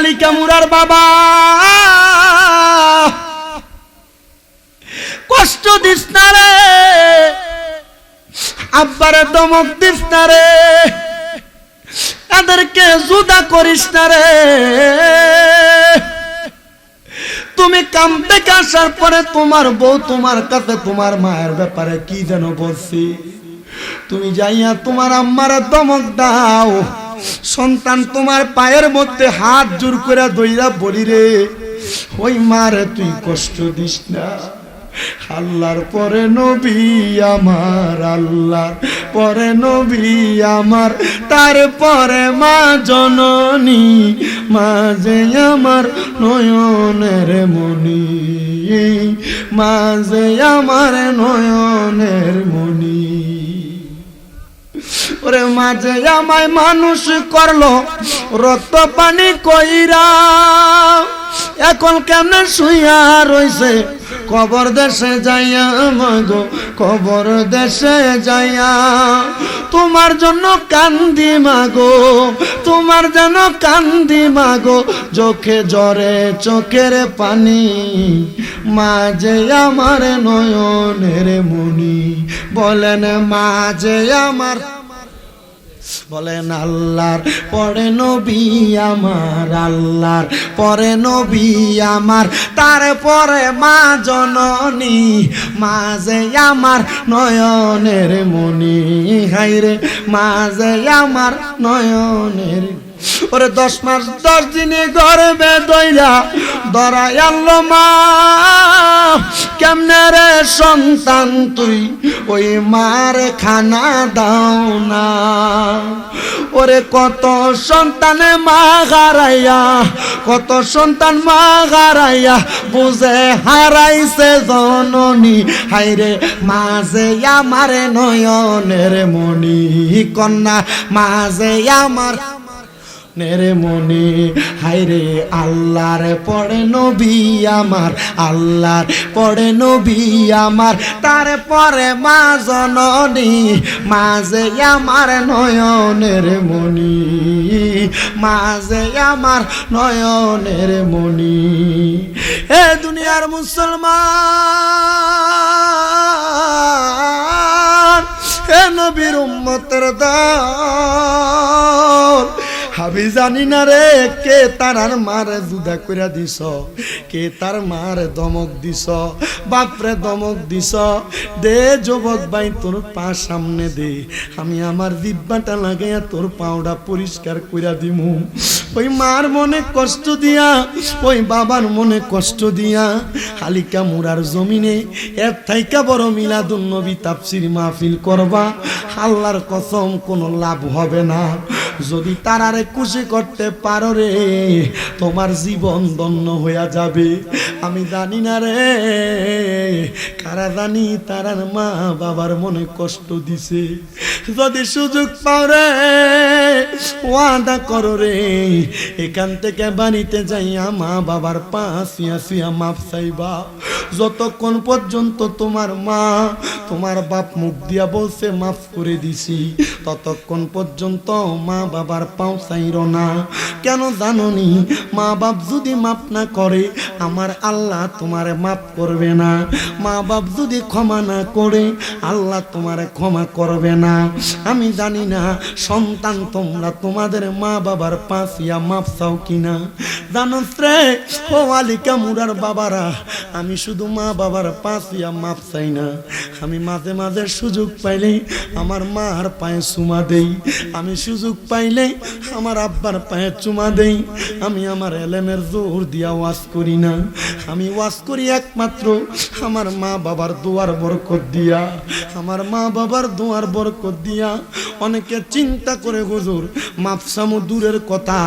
আলিকা মুরার বাবা। কষ্ট দিস না রে। আব্বারে দমক দিস না রে। এদেরকে জুদা করিস না রে। তুমি কাম থেকে আসার পরে তোমার বউ তোমার কাছে, তোমার মায়ের ব্যাপারে কি যেন বলছি? তুমি যাইয়া তোমার আম্মার দমক দাও। সন্তান তোমার পায়ের মধ্যে হাত জোর করে দইরা বলি রে, ওই মারে তুই কষ্ট দিস না। আল্লাহর পরে নবী আমার, আল্লাহর পরে নবী আমার তারপরে মা জননী মাঝে আমার নয়নের মনি মাঝে আমার নয়নের মনি ওরে মাঝে আমায় মানুষ করল, রক্ত পানি কইরা। এখন কেমন শুইয়া রইছে? কবর দেশে যাইয়া মাগো কবর দেশে যাইয়া। তোমার জন্য কান্দি মাগো তোমার যেন কান্দি মাগো চোখে জরে চোখের পানি। মাঝে আমার নয়নের মনি বলেন মাঝে আমার বলেন আল্লাহর, পরে নবী আমার আল্লাহর, পরে নবী আমার, তারপরে মা জননী, মাঝে আমার নয়নের মনি হাইরে মাঝে আমার নয়নের ওরে দশ মাস, দশ দিনে গর্বে দইরা দরাই আল্লো মা। কেমনে রে সন্তান তুই? ওই মার খানা দাও না। ওরে কত সন্তানে মা হারাইয়া, কত সন্তান মা হারাইয়া, বুঝে হারাইছে জননী। হাইরে মাঝে আমার নয়নের মনি কন্যা, মাঝে আমার নেরে মনে। হাইরে আল্লাহর পড়ে নবী আমার, আল্লাহর পড়ে নবী আমার। তারপরে মা জননী, মাঝে আমার নয়নের মনি মাঝে আমার নয়নের মনি এ দুনিয়ার মুসলমান হে নবীর উম্মতের দল। আমি জানি না রে, কে তার মারে জুদা কইরা দিছ? কে তার মারে দমক দিছ? বাপরে দমক দিছ? দে যুবক ভাই, তোর পা সামনে দে। আমি আমার জিব্বাটা লাগাইয়া তোর পাওটা পরিষ্কার কইরা দিমু। ওই মার মনে কষ্ট দিয়া, ওই বাবার মনে কষ্ট দিয়া, হালিকা মুরার জমিনে এর থাইকা বড় মিলাদুন নবী তাফসির মাহফিল করবা। আল্লাহর কসম, কোনো লাভ হবে না। যদি তারারে খুশি করতে পারো রে, তোমার জীবন দন্য হইয়া যাবে। আমি জানি না রে, কারা জানি তারার মা বাবার মনে কষ্ট দিছে। যদি সুযোগ পাও রে, ওয়াদা করো রে, এখান থেকে বাড়িতে যাইয়া মা বাবার পা আসিয়া আসিয়া মাপ চাইবা। যতক্ষণ পর্যন্ত তোমার মা তোমার বাপ মুখ দিয়া বলছে, মাফ করে দিছি, ততক্ষণ পর্যন্ত মা বাবার পাও চাইর না। কেন জাননি? মা বাপ যদি মাপ না করে, আমার আল্লাহ তোমারে মাপ করবে না। মা বাপ যদি ক্ষমা না করে, আল্লাহ তোমারে ক্ষমা করবে না। আমি জানি না, সন্তান তোমরা তোমাদের মা বাবার পাশিয়া মাপ চাও কিনা। জানোস রে ও আলিকা মুরার বাবারা, আমি শুধু মা বাবার পাশিয়া মাপ চাই না। আমি মাঝে মাঝে সুযোগ পাইলেই আমার মার পায়ে সুমা দেই। আমি সুযোগ পাইলেই আমার আব্বার পায়ে চুমা দেই। আমি আমার এলেমের জোর দিয়া ওয়াজ করি না। আমি ওয়াজ করি একমাত্র আমার মা বাবার দোয়ার বরকত দিয়া। আমার মা বাবার দোয়ার বরকত দিয়া। অনেকে চিন্তা করে, হুজুর, মাপসামু দূরের কথা।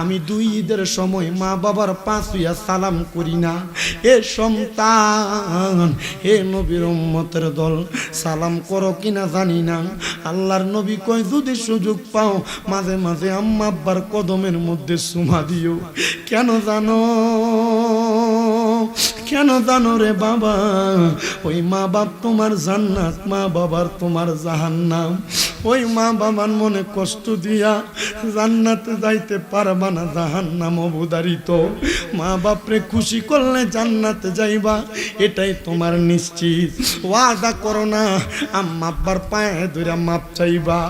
আমি দুই ঈদের সময় মা বাবার পাঁচ হইয়া সালাম করি না। এ সন্তান, হে নবীর উম্মতের দল, সালাম করো কিনা জানি না। আল্লাহর নবী কয়, যদি সুযোগ পাও মাঝে মাঝে আম্মা আব্বার কদমের মধ্যে সুমা দিও। কেন জানো? কেন জানো রে বাবা? ওই মা বাপ তোমার জান্নাত, মা বাবার তোমার জাহান্নাম। ওই মা বাবার মনে কষ্ট দিয়া জান্নাতে যাইতে পারবা না জাহান নাম অবদারিত মা বাপরে খুশি করলে জান্নাতে যাইবা, এটাই তোমার নিশ্চিত। ওয়াদা করো না, আম্মা আব্বার পায়ে ধরে মাপ চাইবা।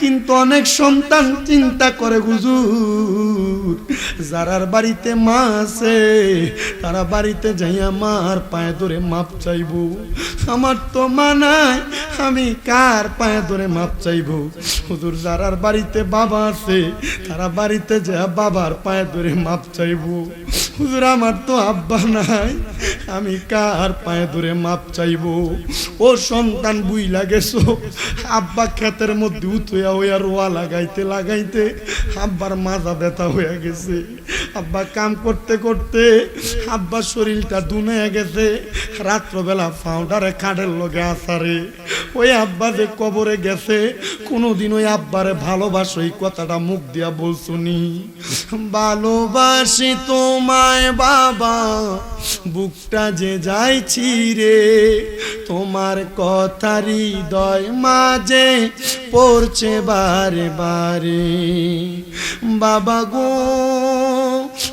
কিন্তু অনেক সন্তান চিন্তা করে, হুজুর, যারার বাড়িতে মা আছে, তারা বাড়িতে যাইয়া মার পায়ে ধরে মাপ চাইব। আমার তো মা নাই, আমি কার পায়ে ধরে মাপ চাইব হুজুর যারার বাড়িতে বাবা আছে, তারা বাড়িতে যা বাবার পায়ে ধরে মাপ চাইব। হুজুর, আমার তো আব্বা নাই, আমি কার পায়ে ধরে মাপ চাইব? ও সন্তান বুই লাগেছো আব্বা ক্ষেতের মধ্যে উঠুয়া হইয়া রোয়া লাগাইতে লাগাইতে আব্বার মাজা ব্যথা হয়ে গেছে। আব্বা, কাম করতে করতে আব্বার শরীরটা দুনে গেছে। রাত্রবেলা ফাউডারে খাটের লগে আসারে ওই আব্বা যে কবরে গেছে, কোনোদিন ওই আব্বারে ভালোবাসো এই কথাটা মুখ দিয়া বলছুনি ভালোবাসি তোমায় বাবা, বুকটা যে যাইছি রে, তোমার কথা হৃদয় মাঝে পড়ছে বারে বারে। বাবা গো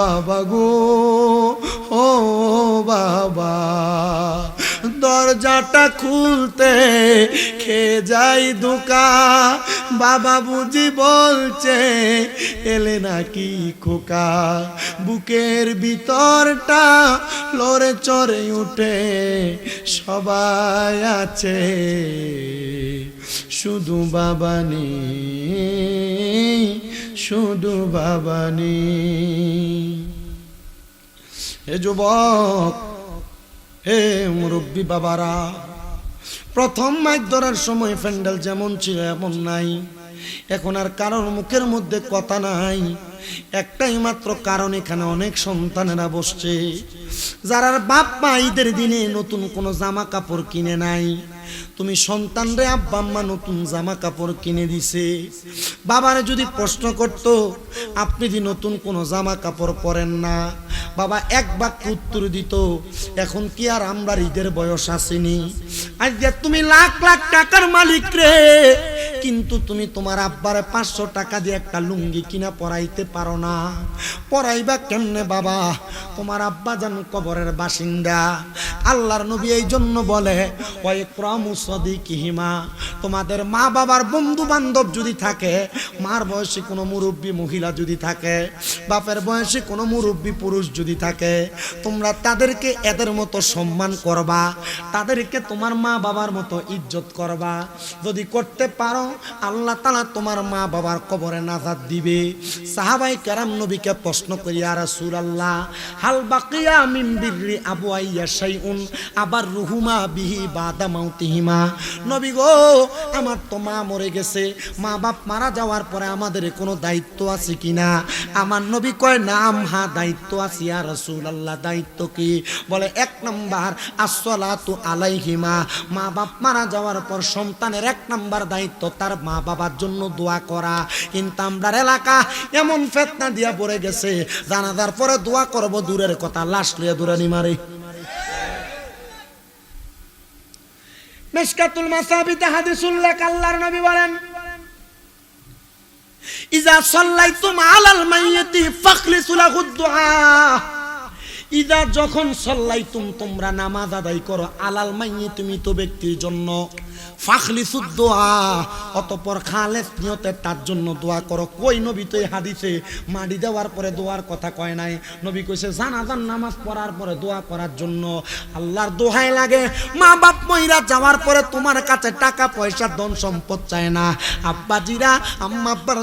বাবা গো, ও বাবা। দরজাটা খুলতে খে যাই দোকা বাবা বুঝি বলছে, এলে নাকি খোকা। বুকের ভিতরটা লড়ে চড়ে উঠে, সবাই আছে, শুধু বাবা নেই। শুধু বাবা হে যুবক, হে মুরব্বী বাবারা, প্রথম মাইক ধরার সময় প্যান্ডেল যেমন ছিল এমন নাই। এখন আর কারোর মুখের মধ্যে কথা নাই। একটাই মাত্র কারণ, এখানে অনেক সন্তানেরা বসছে। যারা বাপ মা ঈদের দিনে নতুন কোনো জামা কাপড় কিনে নাই। তুমি সন্তানরে আব্বা আম্মা নতুন জামা কাপড় কিনে দিছে। বাবারে যদি প্রশ্ন করত, আপনি যদি নতুন কোনো জামা কাপড় পরেন না। বাবা এক বাক্য উত্তর দিত, এখন কি আর আমরা ঈদের বয়স আসেনি? আজ তুমি লাখ লাখ টাকার মালিক রে, কিন্তু তুমি তোমার আব্বারে পাঁচশো টাকা দিয়ে একটা লুঙ্গি কিনা পরাইতে পারো না। পরাইবা কেমনে বাবা? তোমার আব্বা যেন কবরের বাসিন্দা। আল্লাহর নবী এই জন্য বলে কিহিমা তোমাদের মা বাবার বন্ধু বান্ধব যদি থাকে, মার বয়সী কোনো মুরব্বী মহিলা যদি থাকে, বাপের বয়সী কোনো মুরব্বী পুরুষ যদি থাকে, তোমরা তাদেরকে এদের মতো সম্মান করবা, তাদেরকে তোমার মা বাবার মতো ইজ্জত করবা। যদি করতে পারো, আল্লাহ তালা তোমার মা বাবার কবরে নাজাদ দিবে। সাহাবাই কেরাম নবীকে প্রশ্ন করিয়া রাসূল আল্লাহ হাল বাকিয়া বিররি আবু আইয়া শাইউন আবার রুহুমা বিহি বাদা মাউতিহিমা। নবী গো, আমার তো মা মরে গেছে। মা বাপ মারা যাওয়ার পরে আমাদের কোনো দায়িত্ব আছে কি না? আমার নবী কয় নাম হা দায়িত্ব আছে। আর রসুল আল্লাহ দায়িত্ব কি? বলে, এক নাম্বার আসলাতু আলাইহিমা। মা বাপ মারা যাওয়ার পর সন্তানের এক নম্বর দায়িত্ব তার মা বাবার জন্য দোয়া করা। কিন্তু আমরার এলাকা এমন ফেতনা দিয়া পড়ে গেছে। জানাজার পরে দোয়া করব, দূরের কথা, লাশ লইয়া দূরানি মারে। মিশকাতুল মাসাবিতে হাদিসুল্লাহ আল্লাহর নবী বলেন, ইজা সাল্লাইতুম আলাল মাইয়াতি ফাখলিসু লাহু দুআ ইদা যখন সল্লাইতুম তোমরা নামাজ আদায় করো আলাল মাইয়ে তুমি তো ব্যক্তির জন্য তার জন্য নামাজ পড়ার পরে দোয়া করার জন্য পয়সা, ধন সম্পদ না। আব্বাজিরা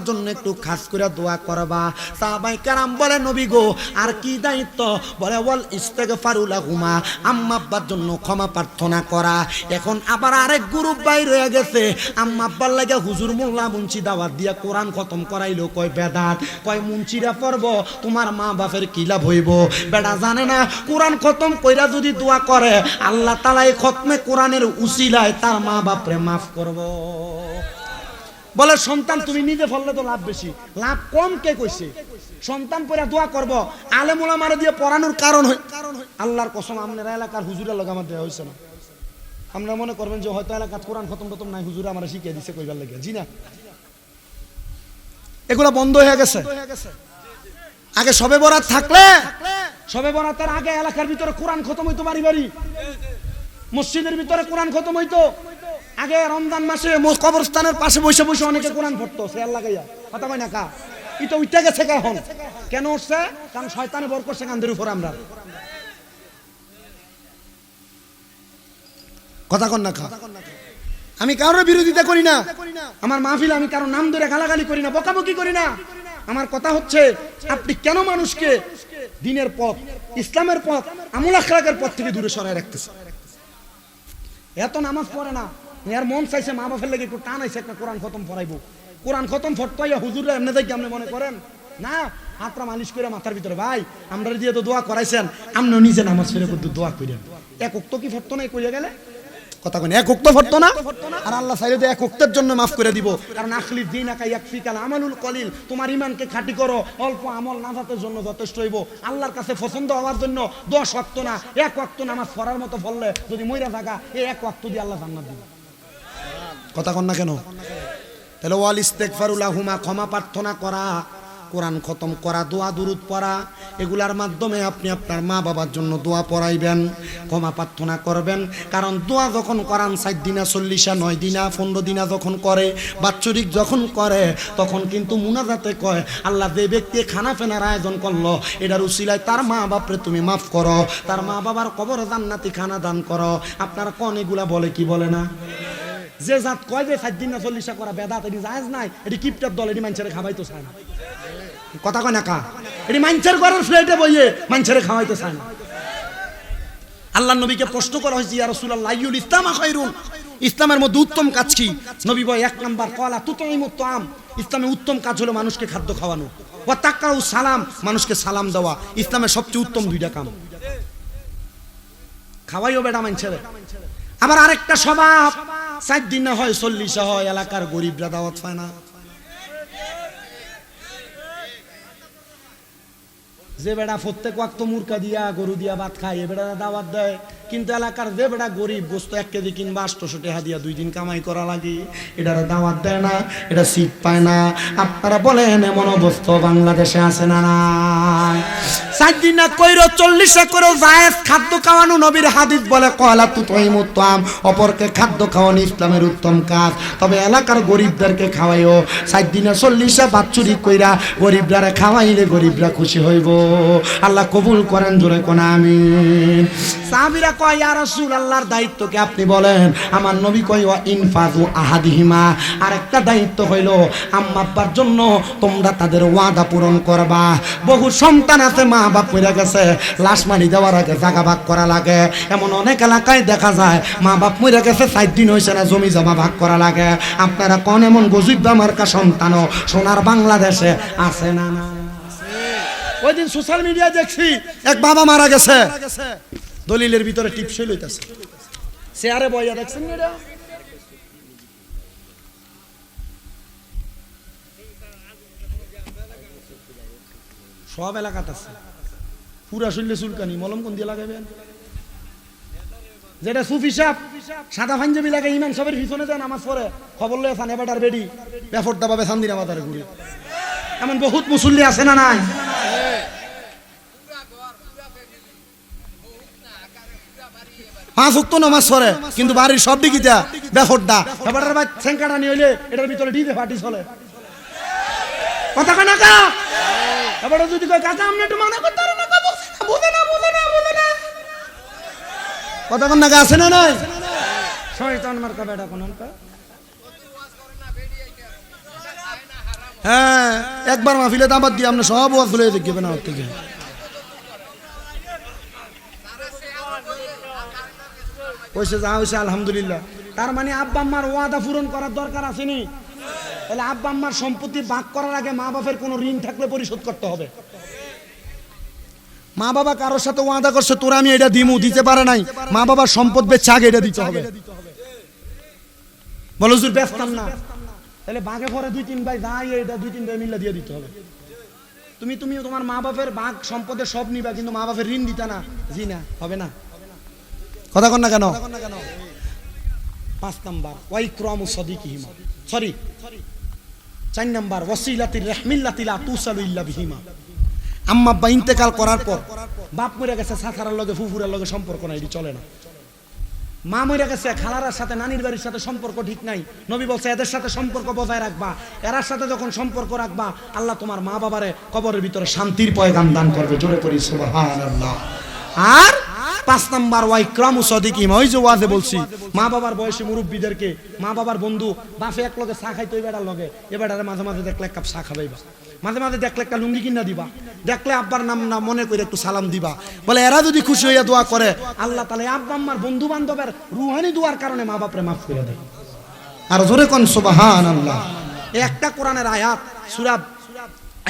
জন্য একটু খাস করে দোয়া করবা। সাহাবাই কারাম বলে, নবী গো, আর কি দায়িত্ব? বলে, ওয়াল ইস্তেগফারুলাহুমা আম্মা জন্য ক্ষমা প্রার্থনা করা। এখন আবার আরেক গ্রুপ গেছে। আম্মা লাগে হুজুর মোল্লা মুন্সি দাওয়াত দিয়া কোরআন খতম করাইলো, কয় বেদাত, কয় মুন্সিরা পড়ব, তোমার মা বাপের কি লাভ হইব? বেটা জানে না, কোরআন খতম কইরা যদি দোয়া করে, আল্লাহ তালা এই খতমে কোরআনের উসিলায় তার মা বাপরে মাফ করব। বলে, সন্তান, তুমি নিজে ফললে তো লাভ বেশি। লাভ কম কে কইছে? সন্তান পরে দোয়া করব। আলেমুলা মারে দিয়ে পড়ানোর কারণ হয় আল্লাহর কসম, আপনার এলাকার হুজুরের লগে আমার দেওয়া হয়েছে না। আপনারা মনে করবেন যে হয়তো এলাকার কোরআন খতম টতম নাই, হুজুরে আমার শিখিয়ে দিছে কইবার লাগে। জি না? এগুলো বন্ধ হয়ে গেছে। আগে সবে বরাত থাকলে, সবে বরাতের আগে এলাকার ভিতরে কোরআন খতম হইতো বাড়ি বাড়ি। মসজিদের ভিতরে কোরআন খতম হইতো। আগে রমজান মাসে কবরস্থানের পাশে বসে বসে অনেকে কোরআন পড়তো সে আল্লাহ গাইয়া কথা কয় না কা? এটা উঠতে গেছে এখন? কেন উঠছে? কারণ শয়তানে বর করছে কান্দের উপর আমরা। কথা কন না খা। আমি কারোর বিরোধিতা করি না। আমার মাহফিল আমি কারও নাম ধরে গালাগালি করি না, বকাবকি করি না। আমার কথা হচ্ছে, আপনি কেন মানুষকে দিনের পথ, ইসলামের পথ, আমুল আখলাকের পথ থেকে দূরে সরায় রাখতেছে এত নামাজ পড়ে না। এর মন চাইছে মা বাপের লেগে একটু টান আইছে, একটা কোরআন খতম পড়াইবো। কোরআন খতম ফটতাইয়া হুজুররা এমনি দেখি আপনি মনে করেন? না হাতরা মালিশ করে মাথার ভিতরে, ভাই আমরা দিয়ে তো দোয়া করাইছেন আপনিও নিজে নামাজ ফিরে করতে দোয়া করেন এক উক্ত কি ফটতো নাই কইয়া গেলে? কথা কেন এক উক্ত ফটতো না? আর আল্লাহ চাইলে তো এক উক্তের জন্য মাফ করে দিব। কারণ আখলি দিন একা ইয়াকফিকাল আমালুল কলিল তোমার ইমানকে খাঁটি করো অল্প আমল নাজাতের জন্য যথেষ্ট হইব। আল্লাহর কাছে পছন্দ হওয়ার জন্য দশ ওয়াক্ত না এক ওয়াক্ত নামাজ পড়ার মতো বললে যদি মইরা থাকা এই এক ওয়াক্ত দিয়ে আল্লাহ জান্নাত দিবে। কথা কন না কেন? তাহলে ওয়াল ইস্তেকফারুল্লাহ হুমা ক্ষমা প্রার্থনা করা। কোরআন খতম করা, দোয়া, দুরুদ পড়া, এগুলার মাধ্যমে আপনি আপনার মা বাবার জন্য দোয়া পড়াইবেন, ক্ষমা প্রার্থনা করবেন। কারণ দোয়া যখন করান, ষাট দিনা, চল্লিশা, নয় দিনা, পনেরো দিনা যখন করে, বাৎসরিক যখন করে, তখন কিন্তু মুনাজাতে কয়, আল্লাহ যে ব্যক্তি খানা ফেনার আয়োজন করল, এটার উসিলায় তার মা বাপরে তুমি মাফ করো, তার মা বাবার কবর জান্নাতি খানা দান করো। আপনার কন এগুলা বলে কি বলে না? যে জাত কয় যে সাত দিন না চল্লিশা করা বেদাত এটি জাহাজ নাই, এটি কিপটার দল, এটি মানুষের খাওয়াইতো চায় না। কথা কয় না কা? এটি মানুষের ঘরের ফ্লেটে বইয়ে মানুষের খাওয়াইতে চায় না। আল্লাহ নবীকে প্রশ্ন করা হয়েছে, ইয়া রাসূলুল্লাহ, আইয়ুল ইসলাম খায়রুন? ইসলামের মধ্যে উত্তম কাজ কি? নবী বয় এক নাম্বার, কলা তুতাইমু তাম ইসলামে উত্তম কাজ হলো মানুষকে খাদ্য খাওয়ানো। ওয়া তাকাউ সালাম, মানুষকে সালাম দেওয়া। ইসলামের সবচেয়ে উত্তম দুইটা কাম। খাওয়াইও বেটা মানুষের আবার আরেকটা স্বভাব। চার দিন না হয় চল্লিশে হয়, এলাকার গরিবরা দাওয়াত পায় না। যে বেড়া প্রত্যেক ওয়াক্ত মুরকা দিয়া, গরু দিয়া ভাত খায়, এ বেড়া দাওয়াত দেয়। কিন্তু এলাকার যে বেড়া গরিব, গোস্ত এক কেজি কিনবা আটশোশো টাকা দিয়া দুই দিন কামাই করা লাগে। এটার দাওয়াত দেয় না, এটা সিট পায় না। আপনারা বলেন, এমন অবস্থা বাংলাদেশে আছে না চার দিন না কইরো, চল্লিশে করে জায়েজ খাদ্য খাওয়ানো নবীর হাদিস বলে কয়লা তু তৈমুত্তাম অপরকে খাদ্য খাওয়ানো ইসলামের উত্তম কাজ। তবে এলাকার গরিবদেরকে খাওয়াইও। চার দিনে চল্লিশে বাচ্চুরি কইরা গরিবরা খাওয়াইলে গরিবরা খুশি হইব। আল্লাহ কবুল করেন, জোরে কোন আমিন। সাহাবীরা কয়, ইয়া রাসূল আল্লাহর দায়িত্বকে আপনি বলেন? আমার নবী কয়, ওয়া ইনফাজু আহাদিহিমা। আর একটা দায়িত্ব হইল, আম্মা আব্বার জন্য তোমরা তাদের ওয়াদা পূরণ করবা। বহু সন্তান আছে মা বাপ পড়ে গেছে, লাশ মারি দেওয়ার আগে জাগা ভাগ করা লাগে। এমন অনেক এলাকায় দেখা যায় মা বাপ মরে গেছে চার দিন হয়েছে না জমি জমা ভাগ করা লাগে। আপনারা কোন এমন গজিব মার্কা সন্তানও সোনার বাংলাদেশে আছে না না ওই দিন সোশ্যাল মিডিয়া দেখছি, এক বাবা মারা গেছে। দলিলের ভিতরে টিপসই লইতাছে। চেয়ারে বইয়া দেখছেন এটা? সব এলাকাতে আছে। পুরা শরীরে চুলকানি, মলম কোন দিয়ে লাগাবেন যেটা সুফি সাপ, সাদা পাঞ্জাবি লাগে ইমান সবের পিছনে যান আমার পরে খবর লয়ে ফানে বেটার বেডি বেফর দাবাবে সান্দিনা মাতারে ঘুরে। এমন বহুত মুসল্লি আছে না নাই? পাঁচ উক্ত নমাজ পড়ে, কিন্তু বাড়ির সব দিকিটা বেফরদা এবারের ভাই সেঙ্কাটা নিয়ে হইলে এটার ভিতরে ডিজে পার্টি চলে। কথা কয় না কা? যদি কয়, কাকা, আপনি একটু মানা করতে কতক্ষণ নাকি আছে না নাই? শয়তান মার্কা বেটা কোন হ্যাঁ একবার মাহফিলে দাবাত দিয়ে আপনি সব ওয়াজ ভুলে দেখবেন আমার থেকে। পয়সা যা হয়েছে আলহামদুলিল্লাহ। তার মানে আব্বা আম্মার ওয়াদা পূরণ করার দরকার আছেনি তাহলে আব্বা আম্মার সম্পত্তি ভাগ করার আগে মা বাপের কোনো ঋণ থাকলে পরিশোধ করতে হবে। মা বাবা কারোর সাথে ওয়াদা করছে, তোরা আমি এটা দিমু, দিতে পারে নাই। মা বাবার সম্পদ বেচে আগে এটা দিতে হবে। বলো, হুজুর ব্যস্তাম না। তাহলে বাঘে পরে দুই তিন ভাই যাই এটা দুই তিন ভাই মিল্লা দিয়ে দিতে হবে। তুমি তুমি তোমার মা বাপের বাঘ সম্পদের সব নিবা, কিন্তু মা বাপের ঋণ দিতা না। জি না, হবে না। কথা কন না কেন? পাঁচ নাম্বার ওয়াই ক্রম সদিকিহিমা। সরি চার নাম্বার, ওয়াসিলাতির রহমিল্লাতিলা তুসালু ইল্লা বিহিমা। আম্মা আব্বা ইন্তেকাল করার পর বাপ মরে গেছে সাসারার লগে ফুফুরের লগে সম্পর্ক নাই এটি চলে না। মা মরে গেছে খালারার সাথে নানির বাড়ির সাথে সম্পর্ক ঠিক নাই। নবী বলছে এদের সাথে সম্পর্ক বজায় রাখবা। এরার সাথে যখন সম্পর্ক রাখবা আল্লাহ তোমার মা বাবারে কবরের ভিতরে শান্তির পয়গাম দান করবে। জোরে করি সুবহানাল্লাহ। আর পাঁচ নাম্বার ওয়াই ক্রাম সদিকিম ওই যে ওয়াজে বলছি মা বাবার বয়সী মুরব্বীদেরকে মা বাবার বন্ধু বাপে এক লগে চা খাইতো এবার লগে এবার মাঝে মাঝে দেখলে এক কাপ চা খাবাইবা মাঝে মাঝে দেখলে একটা লুঙ্গি কিনা দিবা। দেখলে আব্বার নাম না মনে করে একটু সালাম দিবা। বলে, এরা যদি খুশি হইয়া দোয়া করে, আল্লাহ তাহলে আব্বা আম্মার বন্ধু বান্ধবের রুহানি দোয়ার কারণে মা বাপরে মাফ করে দেয়। আর জোরে কন সোবাহান আল্লাহ একটা কোরআনের আয়াত, সুরা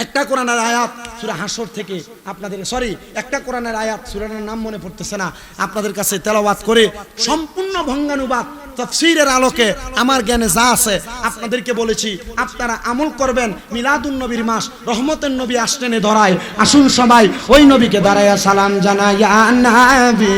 একটা কোরআনের আয়াত সুরা হাসর থেকে আপনাদের সরি একটা কোরআনের আয়াত সুরানের নাম মনে পড়তেছে না। আপনাদের কাছে তেলাওয়াত করে সম্পূর্ণ ভঙ্গানুবাদ, তফসিরের আলোকে আমার জ্ঞানে যা আছে আপনাদেরকে বলেছি। আপনারা আমল করবেন মিলাদুন নবীর মাস, রহমতের নবী আসটেনে ধরায়। আসুন সবাই ওই নবীকে দাঁড়াইয়া সালাম জানাইয়া নাবি।